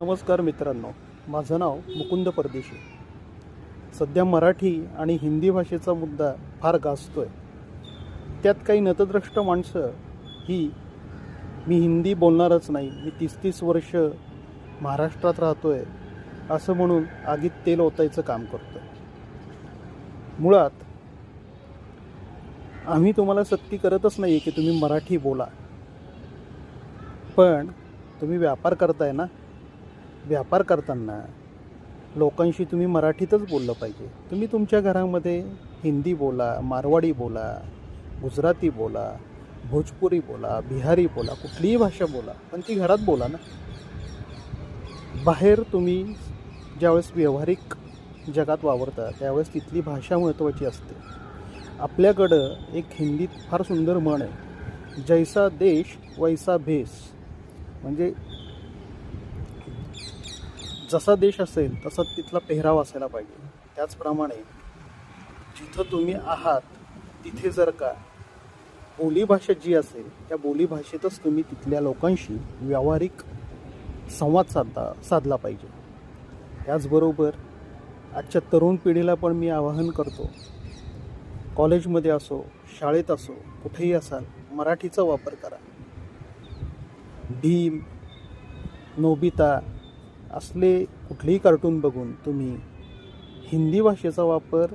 नमस्कार मित्रांनो माझं नाव मुकुंद परदेशी. सध्या मराठी आणि हिंदी भाषेचा मुद्दा फार गाजतो आहे त्यात काही नतद्रष्ट माणसं ही मी हिंदी बोलणारच नाही मी तीस तीस वर्ष महाराष्ट्रात राहतो आहे असं म्हणून आगीत तेल ओतायचं काम करतो आहे मुळात आम्ही तुम्हाला सक्ती करतच नाही आहे की तुम्ही मराठी बोला. पण तुम्ही व्यापार करताय ना? व्यापार करताना लोकांशी तुम्ही मराठीतच बोललं पाहिजे. तुम्ही तुमच्या घरामध्ये हिंदी बोला मारवाडी बोला गुजराती बोला भोजपुरी बोला बिहारी बोला कुठलीही भाषा बोला पण ती घरात बोला ना. बाहेर तुम्ही ज्यावेळेस व्यावहारिक जगात वावरता त्यावेळेस तिथली भाषा महत्त्वाची असते. आपल्याकडं एक हिंदीत फार सुंदर म्हण आहे जैसा देश वैसा भेस. म्हणजे जसा देश असेल तसा तिथला पेहराव असायला पाहिजे. त्याचप्रमाणे जिथं तुम्ही आहात तिथे जर का बोलीभाषा जी असेल त्या बोलीभाषेतच तुम्ही तिथल्या लोकांशी व्यावहारिक संवाद साधता साधला पाहिजे. त्याचबरोबर आजच्या तरुण पिढीला पण मी आवाहन करतो कॉलेजमध्ये असो शाळेत असो कुठेही असाल मराठीचा वापर करा. भीम नोबिता असले कुठलेही कार्टून बघून तुम्ही हिंदी भाषेचा वापर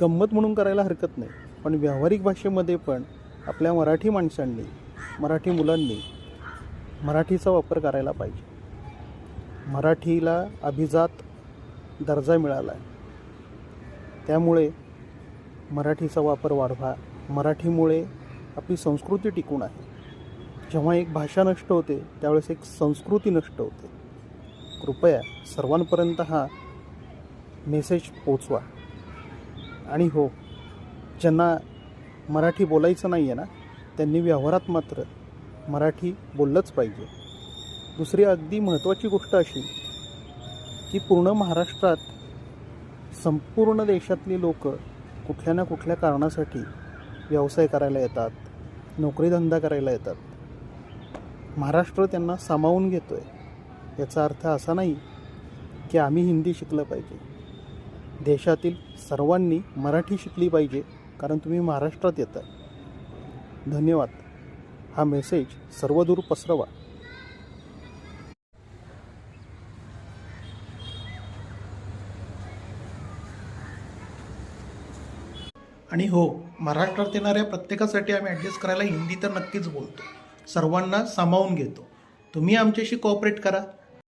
गंमत म्हणून करायला हरकत नाही. पण व्यावहारिक भाषेमध्ये पण आपल्या मराठी माणसांनी मराठी मुलांनी मराठीचा वापर करायला पाहिजे. मराठीला अभिजात दर्जा मिळाला आहे त्यामुळे मराठीचा वापर वाढवा. मराठीमुळे आपली संस्कृती टिकून आहे. जेव्हा एक भाषा नष्ट होते त्यावेळेस एक संस्कृती नष्ट होते. कृपया सर्वांपर्यंत हा मेसेज पोचवा. आणि हो ज्यांना मराठी बोलायचं नाही आहे ना त्यांनी व्यवहारात मात्र मराठी बोललंच पाहिजे. दुसरी अगदी महत्त्वाची गोष्ट अशी की पूर्ण महाराष्ट्रात संपूर्ण देशातली लोक कुठल्या ना कुठल्या कारणासाठी व्यवसाय करायला येतात नोकरीधंदा करायला येतात. महाराष्ट्र त्यांना सामावून घेतो आहे याचा अर्थ असा नाही की आम्ही हिंदी शिकलं पाहिजे. देशातील सर्वांनी मराठी शिकली पाहिजे कारण तुम्ही महाराष्ट्रात येता धन्यवाद. हा मेसेज सर्वदूर पसरवा. आणि हो महाराष्ट्रात येणाऱ्या प्रत्येकासाठी आम्ही ॲडजस्ट करायला हिंदी तर नक्कीच बोलतो. सर्वांना सामावून घेतो. तुम्ही आमच्याशी कॉपरेट करा.